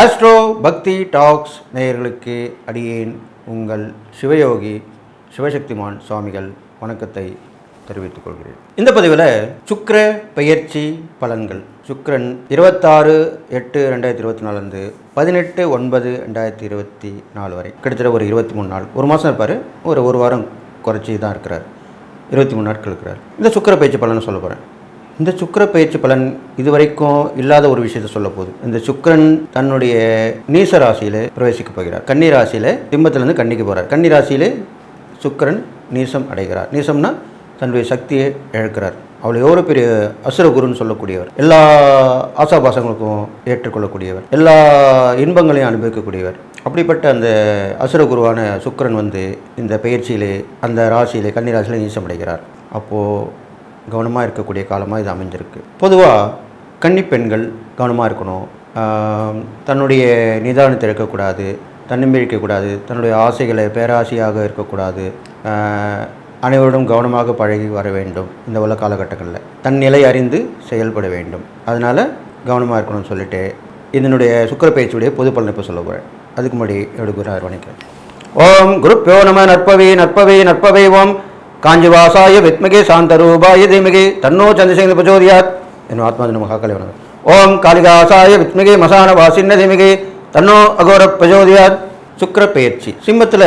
Astro பக்தி tax நேயர்களுக்கு அடியேன் உங்கள் சிவயோகி சிவசக்திமான் சுவாமிகள் வணக்கத்தை தெரிவித்துக் கொள்கிறேன். இந்த பதிவில் சுக்கர பெயர்ச்சி பலன்கள். சுக்கரன் இருபத்தாறு எட்டு ரெண்டாயிரத்தி இருபத்தி நாலுலேருந்து பதினெட்டு ஒன்பது ரெண்டாயிரத்தி இருபத்தி நாலு வரை. கிட்டத்தட்ட ஒரு இருபத்தி மூணு நாள். ஒரு மாதம் இருப்பார். ஒரு ஒரு வாரம் குறைச்சி தான் இருக்கிறார். இருபத்தி மூணு நாட்கள் இருக்கிறார். இந்த சுக்கிர பயிற்சி பலன் சொல்ல போகிறேன் இந்த சுக்கிர பயிற்சி பலன் இதுவரைக்கும் இல்லாத ஒரு விஷயத்த சொல்ல போகுது. இந்த சுக்கிரன் தன்னுடைய நீச ராசியில பிரவேசிக்க போகிறார். கன்னி ராசியில திம்பத்திலிருந்து கன்னிக்கு போறார். கன்னி ராசியிலே சுக்கிரன் நீசம் அடைகிறார். நீசம்னா தன்னுடைய சக்தியை இழக்கிறார். அவள் எவ்வளோ பெரிய அசுரகுருன்னு சொல்லக்கூடியவர். எல்லா ஆசாபாசங்களுக்கும் ஏற்றுக்கொள்ளக்கூடியவர். எல்லா இன்பங்களையும் அனுபவிக்கக்கூடியவர். அப்படிப்பட்ட அந்த அசுரகுருவான சுக்கிரன் வந்து இந்த பயிற்சியிலே அந்த ராசியிலே கன்னி ராசியிலே நீசம் அடைகிறார். அப்போது கவனமாக இருக்கக்கூடிய காலமாக இது அமைஞ்சிருக்கு. பொதுவாக கன்னி பெண்கள் கவனமாக இருக்கணும். தன்னுடைய நிதானத்தை இருக்கக்கூடாது தன்னம்பிக்கக்கூடாது தன்னுடைய ஆசைகளை பேராசையாக இருக்கக்கூடாது. ஆ, கவனமாக பழகி வர வேண்டும் இந்த உள்ள காலகட்டங்களில். தன் நிலை அறிந்து செயல்பட வேண்டும். அதனால் கவனமாக இருக்கணும்னு சொல்லிட்டு இதனுடைய சுக்கர பயிற்சியுடைய பொது பலனை இப்போ சொல்ல போகிறேன் அதுக்கு முன்னாடி எடுக்கிறார் வணிக்கிறேன் ஓம் குருப்பியோ நம நற்பவே நற்பவே நற்பவே ஓம். காஞ்சிவாசாய வித்மகே சாந்தரூபாய தீமகே தன்னோ சந்திரசேகர பிரச்சோதியாத். என் ஆத்மாஜன நம வணக்கம் ஓம் காளிதாசாய வித்மகே மசான வாசின்ன தீமகே தன்னோ அகோர பிரச்சோதியாத். சுக்கர பெயர்ச்சி. சிம்மத்தில்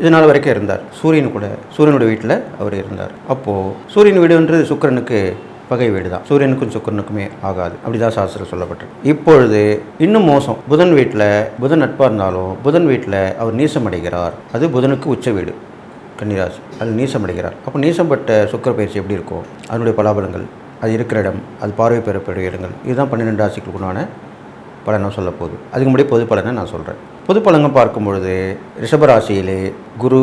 இது நாள் வரைக்கும் இருந்தார். சூரியன் கூட சூரியனுடைய வீட்டில் அவர் இருந்தார். அப்போது சூரியன் வீடுன்றது சுக்கரனுக்கு பகை வீடு தான் சூரியனுக்கும் சுக்கரனுக்குமே ஆகாது. அப்படிதான் சாஸ்திரம் சொல்லப்பட்டிருக்கு. இப்பொழுது இன்னும் மோசம். புதன் வீட்டில் புதன் நட்பாக இருந்தாலும் புதன் வீட்டில் அவர் நீசம் அடைகிறார் அது புதனுக்கு உச்ச வீடு. கன்னிராசி அதில் நீசம் அடைகிறார் அப்போ நீசம்பட்ட சுக்கர பயிற்சி எப்படி இருக்கும் அதனுடைய பலாபலங்கள் அது இருக்கிற இடம் அது பார்வை பெறக்கூடிய இடங்கள் இதுதான் பன்னிரெண்டு ராசிகளுக்குண்டான பலனாக சொல்ல போகுது. அதுக்கு முன்னாடி பொது பலனை நான் சொல்கிறேன் பொது பலனை பார்க்கும் பொழுது ரிஷபராசியிலே குரு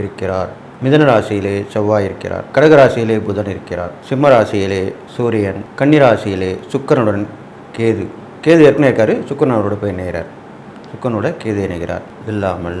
இருக்கிறார் மிதன ராசியிலே செவ்வாய் இருக்கிறார் கடக ராசியிலே புதன் இருக்கிறார் சிம்ம ராசியிலே சூரியன் கன்னிராசியிலே சுக்கரனுடன் கேது. கேது ஏற்கனவே இருக்காரு சுக்கிரனோட போய் நேரார் சுக்கரனோட கேது இணைகிறார். இல்லாமல்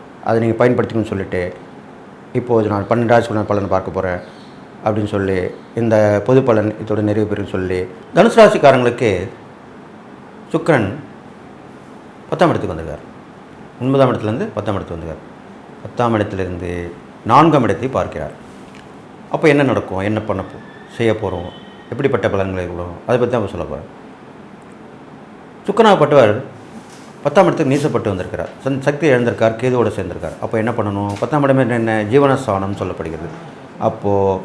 அதை நீங்கள் பயன்படுத்திக்கணும்னு சொல்லிட்டு இப்போது நான் பன்னெண்டு ராசி நான் பலன் பார்க்க போகிறேன் அப்படின்னு சொல்லி இந்த பொது பலன் இதோட நிறைவு பெறும் சொல்லி தனுசு ராசிக்காரங்களுக்கு சுக்கரன் பத்தாம் இடத்துக்கு வந்திருக்கார். ஒன்பதாம் இடத்துலேருந்து பத்தாம் இடத்துக்கு வந்திருக்கார். பத்தாம் இடத்துலேருந்து நான்காம் இடத்தை பார்க்கிறார். அப்போ என்ன நடக்கும்? என்ன பண்ண செய்ய போகிறோம் எப்படிப்பட்ட பலன்களை இருக்கிறோம் அதை பற்றி தான் சொல்ல போகிறேன் சுக்கனாகப்பட்டவர் பத்தாம் இடத்துக்கு நீசப்பட்டு வந்திருக்கிறார். சன் சக்தி இழந்திருக்கார் கேதுவோடு சேர்ந்திருக்கார். அப்போ என்ன பண்ணணும்? பத்தாம் இடமே என்ன ஜீவனஸ்தானம்னு சொல்லப்படுகிறது. அப்போது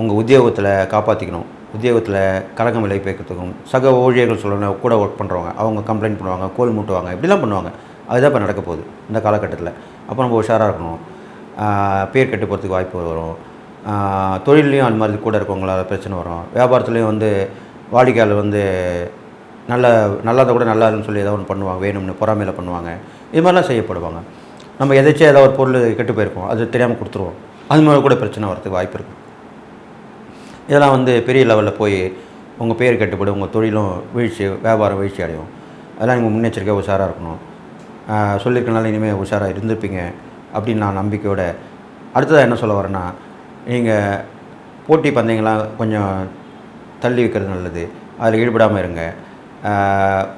உங்கள் உத்தியோகத்தில் காப்பாற்றிக்கணும் உத்தியோகத்தில் கலகம் விலை பேக்கிறதுக்கும் சக ஊழியர்கள் சொல்லணும் கூட ஒர்க் பண்ணுறவங்க அவங்க கம்ப்ளைண்ட் பண்ணுவாங்க கோல் மூட்டுவாங்க இப்படிலாம் பண்ணுவாங்க. அதுதான் இப்போ நடக்க போகுது இந்த காலகட்டத்தில். அப்போ நம்ம உஷாராக இருக்கணும். பேர் கெட்டு போகிறதுக்கு வாய்ப்பு வரும். தொழிலையும் அது அந்த மாதிரி கூட இருக்கவங்களால பிரச்சனை வரும். வியாபாரத்துலேயும் வந்து வாடிக்கையாளர் வந்து நல்ல நல்லா இருந்தால் கூட நல்லா இல்லைன்னு சொல்லி ஏதாவது ஒன்று பண்ணுவாங்க வேணும்னு பொறாமையில் பண்ணுவாங்க. இது மாதிரிலாம் செய்யப்படுவாங்க. நம்ம எதாச்சும் ஏதாவது ஒரு பொருள் கெட்டு போயிருக்கோம் அது தெரியாமல் கொடுத்துருவோம். அது மாதிரி கூட பிரச்சனை வரதுக்கு வாய்ப்பு இருக்குது இதெல்லாம் வந்து பெரிய லெவலில் போய் உங்கள் பேர் கெட்டுப்படும் உங்கள் தொழிலும் வீழ்ச்சி வியாபாரம் வீழ்ச்சி அடையும். அதெல்லாம் நீங்கள் முன்னெச்சரிக்கையாக உஷாராக இருக்கணும். சொல்லியிருக்கனால இனிமேல் உஷாராக இருந்திருப்பீங்க அப்படின்னு நான் நம்பிக்கையோட அடுத்ததாக என்ன சொல்ல வரேன்னா நீங்கள் போட்டி பந்தயங்கள்லாம் கொஞ்சம் தள்ளி வைக்கிறது நல்லது. அதில் ஈடுபடாமல் இருங்க.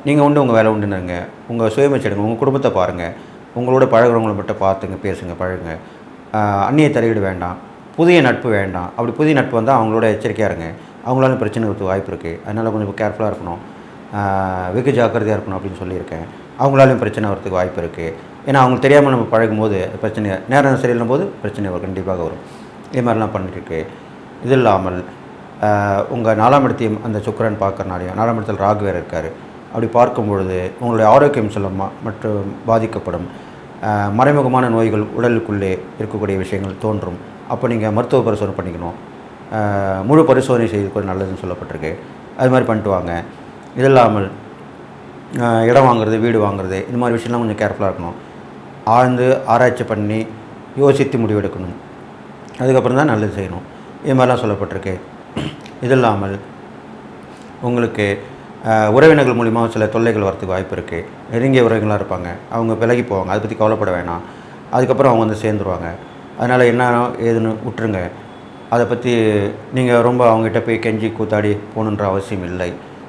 நீங்கள் உண்டு உங்கள் வேலை உண்டுன்னு இருங்க உங்கள் சுயமச்சு எடுங்க உங்கள் குடும்பத்தை பாருங்கள் உங்களோட பழகிறவங்களை மட்டும் பார்த்துங்க பேசுங்க பழகுங்க. அந்நிய தலையீடு வேண்டாம். புதிய நட்பு வேண்டாம். அப்படி புதிய நட்பு வந்தால் அவங்களோட எச்சரிக்கையாக இருங்க. அவங்களால பிரச்சனை வரதுக்கு வாய்ப்பு இருக்குது அதனால் கொஞ்சம் கேர்ஃபுல்லாக இருக்கணும். வெகு ஜாக்கிரதையாக இருக்கணும் அப்படின்னு சொல்லியிருக்கேன். அவங்களாலையும் பிரச்சனை வரதுக்கு வாய்ப்பு இருக்குது ஏன்னா அவங்களுக்கு தெரியாமல் நம்ம பழகும் போது பிரச்சனை நேரம் சரியில்லும் போது பிரச்சனை வரும் கண்டிப்பாக வரும். இது மாதிரிலாம் பண்ணிட்டுருக்கு இது இல்லாமல் உங்கள் நாலாம் இடத்தையும் அந்த சுக்கரன் பார்க்கறனாலையும் நாலாம் இடத்தில் ராகு வேறு இருக்கார். அப்படி பார்க்கும் பொழுது உங்களுடைய ஆரோக்கியம் சொல்லமா மற்றும் பாதிக்கப்படும். மறைமுகமான நோய்கள் உடலுக்குள்ளே இருக்கக்கூடிய விஷயங்கள் தோன்றும். அப்போ நீங்கள் மருத்துவ பரிசோதனை பண்ணிக்கணும். முழு பரிசோதனை செய்து கொள்ள நல்லதுன்னு சொல்லப்பட்டிருக்கு. அது மாதிரி பண்ணிட்டு வாங்க. இது இல்லாமல் இடம் வாங்குறது வீடு வாங்குறது இந்த மாதிரி விஷயம்லாம் கொஞ்சம் கேர்ஃபுல்லாக இருக்கணும். ஆழ்ந்து ஆராய்ச்சி பண்ணி யோசித்து முடிவெடுக்கணும். அதுக்கப்புறம் தான் நல்லது செய்யணும். இது மாதிரிலாம் சொல்லப்பட்டிருக்கு. இது இல்லாமல் உங்களுக்கு உறவினர்கள் மூலிமா சில தொல்லைகள் வரதுக்கு வாய்ப்பு இருக்குது நெருங்கிய உறவினர்களாக இருப்பாங்க. அவங்க விலகி போவாங்க. அதை பற்றி கவலைப்பட வேணாம். அதுக்கப்புறம் அவங்க வந்து சேர்ந்துருவாங்க. அதனால் என்ன ஏதுன்னு விட்டுருங்க. அதை பற்றி நீங்கள் ரொம்ப அவங்ககிட்ட போய் கெஞ்சி கூத்தாடி போகணுன்ற அவசியம் இல்லை.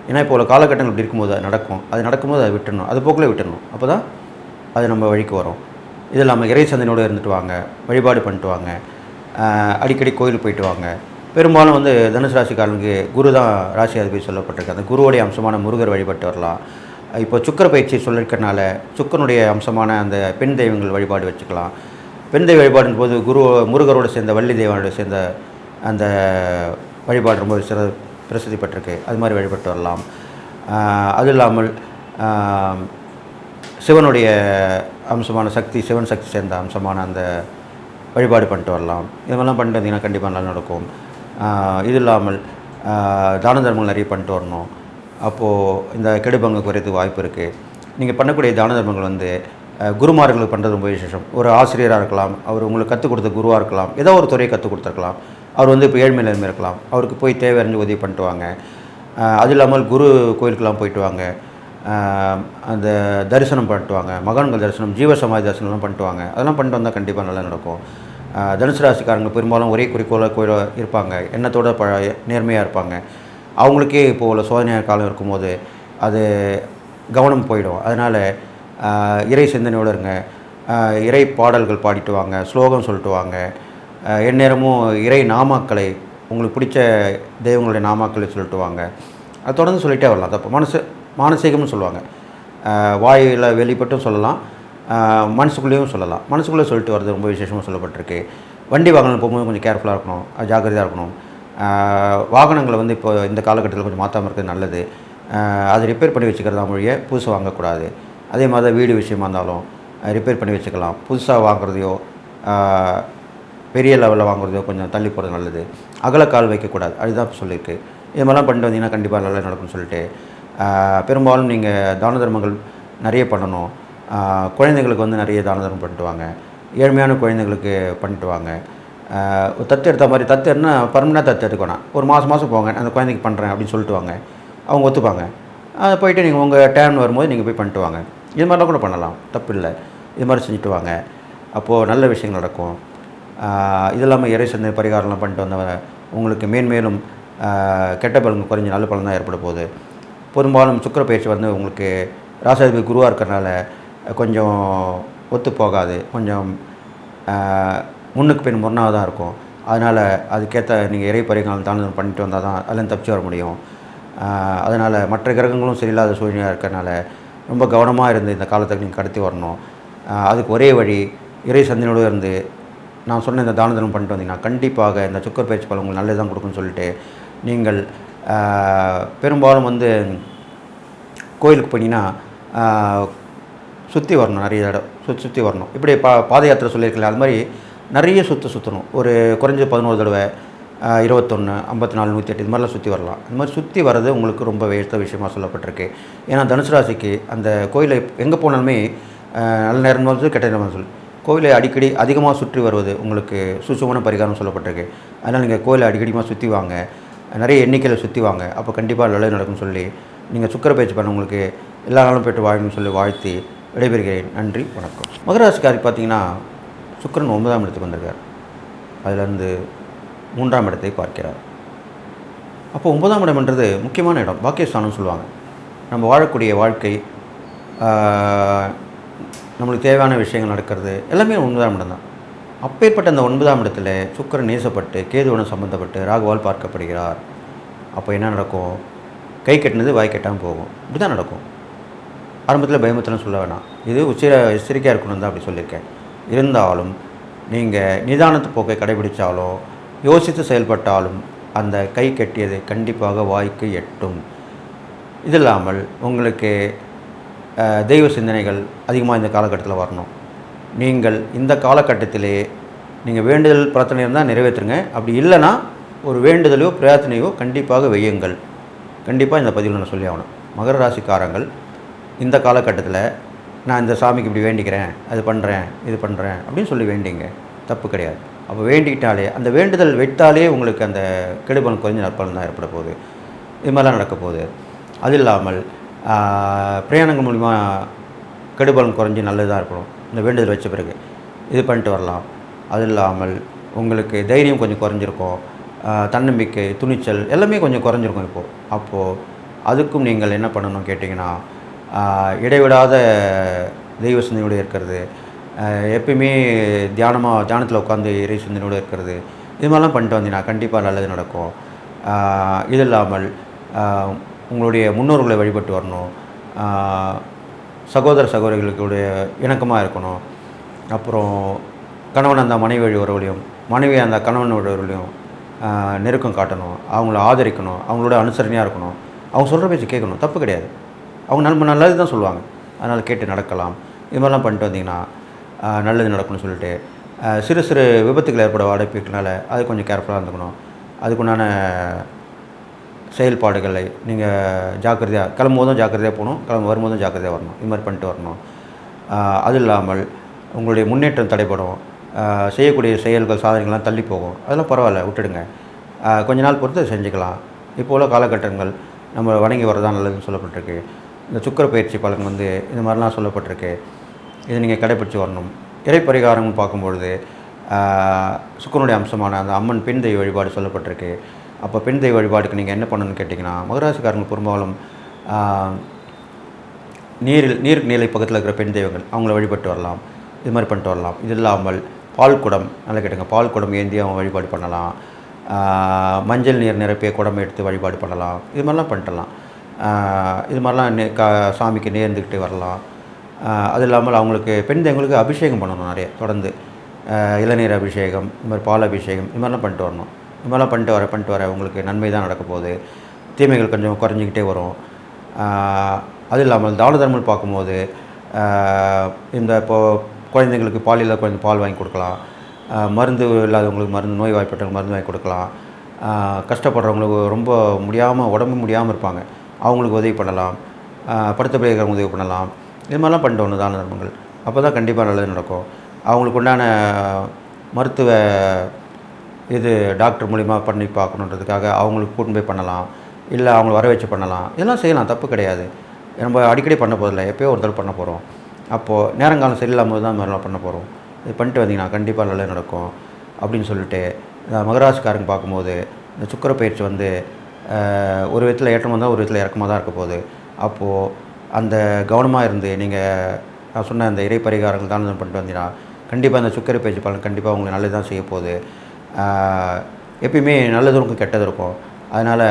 ஏன்னா இப்போ உள்ள காலகட்டங்கள் இப்படி இருக்கும்போது அது நடக்கும். அது நடக்கும்போது அதை விட்டுடணும் அது போக்கில் விட்டுறணும். அப்போ தான் அது நம்ம வழிக்கு வரும். இது இல்லாமல் இறை சந்தனோடு இருந்துட்டு வாங்க. வழிபாடு பண்ணிட்டு வாங்க. அடிக்கடி கோயிலுக்கு போயிட்டு வாங்க. பெரும்பாலும் வந்து தனுசு ராசிக்காரனுக்கு குரு தான் ராசி அதிபதி சொல்லப்பட்டிருக்கு. அந்த குருவுடைய அம்சமான முருகர் வழிபட்டு வரலாம். இப்போ சுக்கர பயிற்சி சொல்லியிருக்கனால சுக்கரனுடைய அம்சமான அந்த பெண் தெய்வங்கள் வழிபாடு வச்சுக்கலாம். பெண் தெய்வ வழிபாடுன்ற போது குரு முருகரோடு சேர்ந்த வள்ளி தெய்வனோட சேர்ந்த அந்த வழிபாடு ரொம்ப சிற பிரசித்தி பெற்றிருக்கு அது மாதிரி வழிபட்டு வரலாம். அது இல்லாமல் சிவனுடைய அம்சமான சக்தி சிவன் சக்தி சேர்ந்த அம்சமான அந்த வழிபாடு பண்ணிட்டு வரலாம். இதெல்லாம் பண்ணிட்டு வந்தீங்கன்னா கண்டிப்பாக நல்லா நடக்கும். இது இல்லாமல் தான தர்மங்கள் நிறைய பண்ணிட்டு வரணும். அப்போது இந்த கெடுபங்கு குறையிறதுக்கு வாய்ப்பு இருக்குது நீங்கள் பண்ணக்கூடிய தான தர்மங்கள் வந்து குருமார்களுக்கு பண்ணுறது ரொம்ப விசேஷம். ஒரு ஆசிரியராக இருக்கலாம் அவர் உங்களுக்கு கற்றுக் கொடுத்த குருவாக இருக்கலாம் ஏதோ ஒரு துறையை கற்றுக் கொடுத்துருக்கலாம். அவர் வந்து இப்போ ஏழ்மையில் இருக்கலாம். அவருக்கு போய் தேவை அறிஞ்சு உதவி பண்ணிட்டு வாங்க. அது இல்லாமல் குரு கோயிலுக்கெல்லாம் போயிட்டு வாங்க. அந்த தரிசனம் பண்ணிட்டு வாங்க. மகான்கள் தரிசனம் ஜீவசமாதி தரிசனம்லாம் பண்ணிட்டு வாங்க. அதெல்லாம் பண்ணிட்டு வந்தால் கண்டிப்பாக நல்லா நடக்கும். தனுசு ராசிக்காரங்க பெரும்பாலும் ஒரே குறிக்கோளாக கோயில இருப்பாங்க. எண்ணத்தோட ப நேர்மையாக இருப்பாங்க. அவங்களுக்கே இப்போ உள்ள சோதனையார் காலம் இருக்கும்போது அது கவனம் போயிடும். அதனால் இறை சிந்தனையோடு இருங்க. இறை பாடல்கள் பாடிட்டு வாங்க ஸ்லோகம் சொல்லிட்டு வாங்க. எந்நேரமும் இறை நாமாக்களை உங்களுக்கு பிடிச்ச தெய்வங்களுடைய நாமாக்களை சொல்லிட்டு வாங்க. அது தொடர்ந்து சொல்லிட்டே வரலாம். தப்பு மனசு மானசீகம்னு சொல்லுவாங்க. வாயில் வெளிப்பட்டும் சொல்லலாம். மனசுக்குள்ளேயும் சொல்லலாம். மனசுக்குள்ளே சொல்லிட்டு வர்றது ரொம்ப விசேஷமாக சொல்லப்பட்டிருக்கு. வண்டி வாகனம் போகும்போது கொஞ்சம் கேர்ஃபுல்லாக இருக்கணும். அது ஜாக்கிரதையாக இருக்கணும். வாகனங்களை வந்து இப்போ இந்த காலகட்டத்தில் கொஞ்சம் மாற்றாமல் இருக்கிறது நல்லது. அது ரிப்பேர் பண்ணி வச்சுக்கிறதா மொழிய புதுசாக வாங்கக்கூடாது. அதே மாதிரி தான் வீடு விஷயமா இருந்தாலும் ரிப்பேர் பண்ணி வச்சுக்கலாம். புதுசாக வாங்குறதையோ பெரிய லெவலில் வாங்குறதையோ கொஞ்சம் தள்ளி போகிறது நல்லது. அகலக்கால் வைக்கக்கூடாது. அதுதான் சொல்லியிருக்கு. இது மாதிரிலாம் பண்ணிட்டு வந்தீங்கன்னா கண்டிப்பாக நல்லா நடக்கும்னு சொல்லிட்டு பெரும்பாலும் நீங்கள் தான தர்மங்கள் நிறைய பண்ணணும். குழந்தைங்களுக்கு வந்து நிறைய தான தர்மம் ஏழ்மையான குழந்தைங்களுக்கு பண்ணிட்டுவாங்க. தத்து எடுத்த மாதிரி தத்து என்ன தத்து எடுக்கணும். ஒரு மாதம் மாதம் போங்க அந்த குழந்தைக்கு பண்ணுறேன் அப்படின்னு சொல்லிட்டு வாங்க அவங்க ஒத்துப்பாங்க. அதை போயிட்டு நீங்கள் உங்கள் டேர்ன் வரும்போது நீங்கள் போய் பண்ணிட்டு வாங்க இது மாதிரிலாம் கூட பண்ணலாம். தப்பு இல்லை இது மாதிரி செஞ்சுட்டு வாங்க அப்போது நல்ல விஷயங்கள் நடக்கும். இது இல்லாமல் இறை சந்தை பரிகாரம்லாம் பண்ணிட்டு வந்தவங்க உங்களுக்கு மேன்மேலும் கெட்ட பலன் குறைஞ்ச நல்ல பலன் தான் ஏற்பட போகுது. பெரும்பாலும் சுக்கர பயிற்சி வந்து உங்களுக்கு ராசாதிபதி குருவாக இருக்கிறனால கொஞ்சம் ஒத்து போகாது கொஞ்சம் முன்னுக்கு பின் முன்னாக தான் இருக்கும். அதனால் அதுக்கேற்ற நீங்கள் இறை பரிகாரம் தானம் பண்ணிட்டு வந்தால் தான் அதில் தப்பிச்சு வர முடியும். அதனால் மற்ற கிரகங்களும் சரியில்லாத சூழ்நிலையாக இருக்கிறனால ரொம்ப கவனமாக இருந்து இந்த காலத்தை நீங்கள் கடத்தி வரணும். அதுக்கு ஒரே வழி இறை சந்தினோடு இருந்து நான் சொன்ன இந்த தான தர்மம் பண்ணிட்டு வந்தீங்கன்னா கண்டிப்பாக இந்த சுக்கர் பயிற்சி பலன் உங்களுக்கு நல்லது தான் கொடுக்குன்னு சொல்லிட்டு நீங்கள் பெரும்பாலும் வந்து கோயிலுக்கு போனீங்கன்னா சுற்றி வரணும் நிறைய இடம் சுற்றி சுற்றி வரணும். இப்படி பா பாத யாத்திரை சொல்லியிருக்கல அது மாதிரி நிறைய சுற்று சுற்றணும் ஒரு குறைஞ்ச பதினோரு தடவை இருபத்தொன்று ஐம்பத்தி நாலு நூற்றி எட்டு இது மாதிரிலாம் சுற்றி வரலாம். இந்த மாதிரி சுற்றி வர்றது உங்களுக்கு ரொம்ப வேஸ்த்த விஷயமாக சொல்லப்பட்டிருக்கு. ஏன்னா தனுசு ராசிக்கு அந்த கோயிலை எங்கே போனாலுமே நல்ல நேரம் வந்து கெட்ட நேரம் சொல்லு. கோவிலை அடிக்கடி அதிகமாக சுற்றி வருவது உங்களுக்கு சுசுமான பரிகாரம் சொல்லப்பட்டிருக்கு. அதனால் நீங்கள் கோயிலை அடிக்கடிமாக சுற்றி வாங்க. நிறைய எண்ணிக்கையில் சுற்றி வாங்க. அப்போ கண்டிப்பாக நல்லது நடக்கும்னு சொல்லி நீங்கள் சுக்கர பயிற்சி பண்ண உங்களுக்கு எல்லா நாளும் பெற்று வாழணும்னு சொல்லி வாழ்த்தி விடைபெறுகிறேன். நன்றி வணக்கம். மகராசிக்காரி பார்த்தீங்கன்னா சுக்கரன் ஒன்பதாம் இடத்துக்கு வந்திருக்கார். அதிலிருந்து மூன்றாம் இடத்தை பார்க்கிறார். அப்போ ஒன்பதாம் இடம்ன்றது முக்கியமான இடம் பாக்கியஸ்தானம் சொல்லுவாங்க. நம்ம வாழக்கூடிய வாழ்க்கை நம்மளுக்கு தேவையான விஷயங்கள் நடக்கிறது எல்லாமே ஒன்பதாம் இடம் தான். அப்பேற்பட்ட அந்த ஒன்பதாம் இடத்துல சுக்கிரன் நேசப்பட்டு கேதுவனம் சம்மந்தப்பட்டு ராகுவால் பார்க்கப்படுகிறார். அப்போ என்ன நடக்கும்? கை கட்டினது வாய் கட்டாமல் போகும். இப்படி தான் நடக்கும். ஆரம்பத்தில் பயமுத்தலாம் சொல்ல வேணாம். இது உச்சிர எச்சரிக்கையாக இருக்கணும் தான் அப்படி சொல்லியிருக்கேன். இருந்தாலும் நீங்கள் நிதானத்து போக்கை கடைபிடித்தாலோ யோசித்து செயல்பட்டாலும் அந்த கை கட்டியது கண்டிப்பாக வாய்க்கு எட்டும். இது இல்லாமல் உங்களுக்கு தெய்வ சிந்தனைகள் அதிகமாக இந்த காலகட்டத்தில் வரணும். நீங்கள் இந்த காலகட்டத்திலே நீங்கள் வேண்டுதல் பிரார்த்தனை இருந்தால் நிறைவேற்றுங்க. அப்படி இல்லைன்னா ஒரு வேண்டுதலையோ பிரார்த்தனையோ கண்டிப்பாக வையுங்கள். கண்டிப்பாக இந்த பதிவில் நான் சொல்லி ஆகணும். மகர ராசிக்காரங்கள் இந்த காலகட்டத்தில் நான் இந்த சாமிக்கு இப்படி வேண்டிக்கிறேன் அது பண்ணுறேன் இது பண்ணுறேன் அப்படின்னு சொல்லி வேண்டிங்க. தப்பு கிடையாது. அப்போ வேண்டிக்கிட்டாலே அந்த வேண்டுதல் வைத்தாலே உங்களுக்கு அந்த கெடுபலன் குறைஞ்ச நற்பலன் தான் ஏற்பட போகுது. இது மாதிரிலாம் நடக்க போகுது. அது இல்லாமல் பிரயாணங்கள் மூலிமா கெடுபலன் குறைஞ்சி நல்லதாக இருக்கணும். இந்த வேண்டுதல் வச்ச பிறகு இது பண்ணிட்டு வரலாம். அது இல்லாமல் உங்களுக்கு தைரியம் கொஞ்சம் குறைஞ்சிருக்கும். தன்னம்பிக்கை துணிச்சல் எல்லாமே கொஞ்சம் குறைஞ்சிருக்கும் இப்போது அப்போது அதுக்கும் நீங்கள் என்ன பண்ணணும் கேட்டிங்கன்னா இடைவிடாத தெய்வ சிந்தனையோடு இருக்கிறது. எப்பயுமே தியானமாக தியானத்தில் உட்காந்து இறை சிந்தனையோடு இருக்கிறது. இது மாதிரிலாம் பண்ணிட்டு வந்தீங்கன்னா கண்டிப்பாக நல்லது நடக்கும். இது இல்லாமல் உங்களுடைய முன்னோர்களை வழிபட்டு வரணும். சகோதர சகோதரிகளுடைய இணக்கமாக இருக்கணும். அப்புறம் கணவன் அந்த மனைவி வழி மனைவி அந்த கணவன் உறவுலையும் நெருக்கம் காட்டணும். அவங்கள ஆதரிக்கணும். அவங்களோட அனுசரணையாக இருக்கணும். அவங்க சொல்கிற பேச்சு கேட்கணும். தப்பு கிடையாது. அவங்க நம்ம நல்லது தான் சொல்லுவாங்க. அதனால் கேட்டு நடக்கலாம். இது மாதிரிலாம் பண்ணிட்டு வந்தீங்கன்னா நல்லது நடக்கும்னு சொல்லிட்டு சிறு சிறு விபத்துகள் ஏற்பட வாய்ப்புனால அது கொஞ்சம் கேர்ஃபுல்லாக இருந்துக்கணும். அதுக்குண்டான செயல்பாடுகளை நீங்கள் ஜாக்கிரதையாக கிளம்பும்போதும் ஜாக்கிரதையாக போகணும் கிளம்பு வரும்போதும் ஜாக்கிரதையாக வரணும். இது மாதிரி பண்ணிட்டு வரணும். அது இல்லாமல் உங்களுடைய முன்னேற்றம் தடைப்படும் செய்யக்கூடிய செயல்கள் சாதனைகள்லாம் தள்ளி போகும். அதெல்லாம் பரவாயில்ல விட்டுடுங்க. கொஞ்ச நாள் பொறுத்து செஞ்சுக்கலாம். இப்போ உள்ள காலகட்டங்கள் நம்ம வணங்கி வரதான் நல்லதுன்னு சொல்லப்பட்டிருக்கு. இந்த சுக்கர பயிற்சி பலன் வந்து இது மாதிரிலாம் சொல்லப்பட்டிருக்கு. இதை நீங்கள் கடைப்பிடிச்சு வரணும். இறை பரிகாரம்னு பார்க்கும்பொழுது சுக்கரனுடைய அம்சமான அந்த அம்மன் பெண் தெய்வ வழிபாடு சொல்லப்பட்டிருக்கு. அப்போ பெண் தெய்வ வழிபாடுக்கு நீங்கள் என்ன பண்ணணும்னு கேட்டிங்கன்னா மகராசிக்காரங்க பெரும்பாலும் நீரில் நீருக்கு நீலை பக்கத்தில் இருக்கிற பெண் தெய்வங்கள் அவங்கள வழிபட்டு வரலாம். இது மாதிரி பண்ணிட்டு வரலாம். இது இல்லாமல் பால் குடம் நல்லா கேட்டுங்க. பால் குடம் ஏந்தி அவங்க வழிபாடு பண்ணலாம். மஞ்சள் நீர் நிரப்பிய குடம் எடுத்து வழிபாடு பண்ணலாம். இது மாதிரிலாம் பண்ணிட்டலாம். இது மாதிரிலாம் நே கா சாமிக்கு நேர்ந்துக்கிட்டு வரலாம். அது இல்லாமல் அவங்களுக்கு பெண் தெய்வங்களுக்கு அபிஷேகம் பண்ணணும் நிறைய தொடர்ந்து. இளநீர் அபிஷேகம் இது மாதிரி பால் அபிஷேகம் இது மாதிரிலாம் பண்ணிட்டு வரணும். இது மாதிரிலாம் பண்ணிட்டு வர பண்ணிட்டு வர உங்களுக்கு நன்மை தான் நடக்க போகுது. தீமைகள் கொஞ்சம் குறைஞ்சிக்கிட்டே வரும். அது இல்லாமல் தான தர்மம் பார்க்கும்போது இந்த இப்போது குழந்தைங்களுக்கு பால் இல்லாத குழந்தை பால் வாங்கி கொடுக்கலாம். மருந்து இல்லாதவங்களுக்கு மருந்து நோய் வாய்ப்பட்டவங்களுக்கு மருந்து வாங்கி கொடுக்கலாம். கஷ்டப்படுறவங்களுக்கு ரொம்ப முடியாமல் உடம்பு முடியாமல் இருப்பாங்க. அவங்களுக்கு உதவி பண்ணலாம். படுத்த பிள்ளைகளுக்கு உதவி பண்ணலாம். இது மாதிரிலாம் பண்ணிட்டு ஒன்று தான தர்மங்கள். அப்போ தான் கண்டிப்பாக நல்லது நடக்கும். அவங்களுக்கு உண்டான மருத்துவ இது டாக்டர் மூலிமா பண்ணி பார்க்கணுன்றதுக்காக அவங்களுக்கு கூட்டின்னு போய் பண்ணலாம். இல்லை அவங்கள வர வச்சு பண்ணலாம். இதெல்லாம் செய்யலாம். தப்பு கிடையாது. நம்ம அடிக்கடி பண்ண போதில்லை எப்போயோ ஒரு தடவை பண்ண போகிறோம் அப்போது நேரங்காலம் சரியில்லாமல் தான் இந்த மாதிரிலாம் பண்ண போகிறோம் இது பண்ணிட்டு வந்தீங்கன்னா கண்டிப்பாக நல்லது நடக்கும். அப்படின்னு சொல்லிட்டு இந்த மகராசிக்காரங்க பார்க்கும்போது இந்த சுக்கர பயிற்சி வந்து ஒரு விதத்தில் ஏற்றமாக தான் ஒரு விதத்தில் இறக்கமாக தான் இருக்க போகுது. அப்போது அந்த கவனமாக இருந்து நீங்கள் நான் சொன்ன அந்த இறை பரிகாரங்கள் தானம் பண்ணிட்டு வந்தீங்கன்னா கண்டிப்பாக அந்த சுக்கர பயிற்சி பலன் கண்டிப்பாக உங்களுக்கு நல்லது தான் செய்ய போகுது. எப்பயுமே நல்லதும் இருக்கும் கெட்டதும் இருக்கும். அதனால்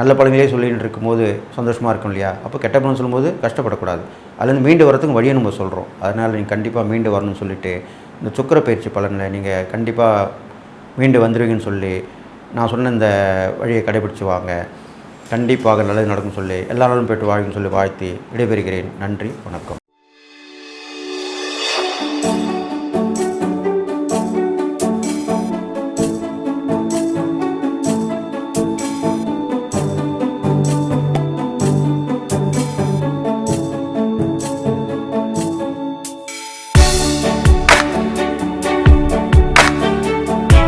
நல்ல பழங்களே சொல்லிகிட்டு இருக்கும்போது சந்தோஷமாக இருக்கும் இல்லையா? அப்போ கெட்ட பலன் சொல்லும்போது கஷ்டப்படக்கூடாது. அதுலேருந்து மீண்டு வரத்துக்கு வழியை நம்ம சொல்கிறோம் அதனால் நீங்கள் கண்டிப்பாக மீண்டு வரணும்னு சொல்லிட்டு இந்த சுக்கர பயிற்சி பலனில் நீங்கள் கண்டிப்பாக மீண்டு வந்துடுவீங்கன்னு சொல்லி நான் சொன்ன இந்த வழியை கடைபிடிச்சு வாங்க கண்டிப்பாக நல்லது நடக்கும் சொல்லி எல்லாரும் போய்ட்டு வாழ்க்கைன்னு சொல்லி வாழ்த்தி விடைபெறுகிறேன். நன்றி வணக்கம்.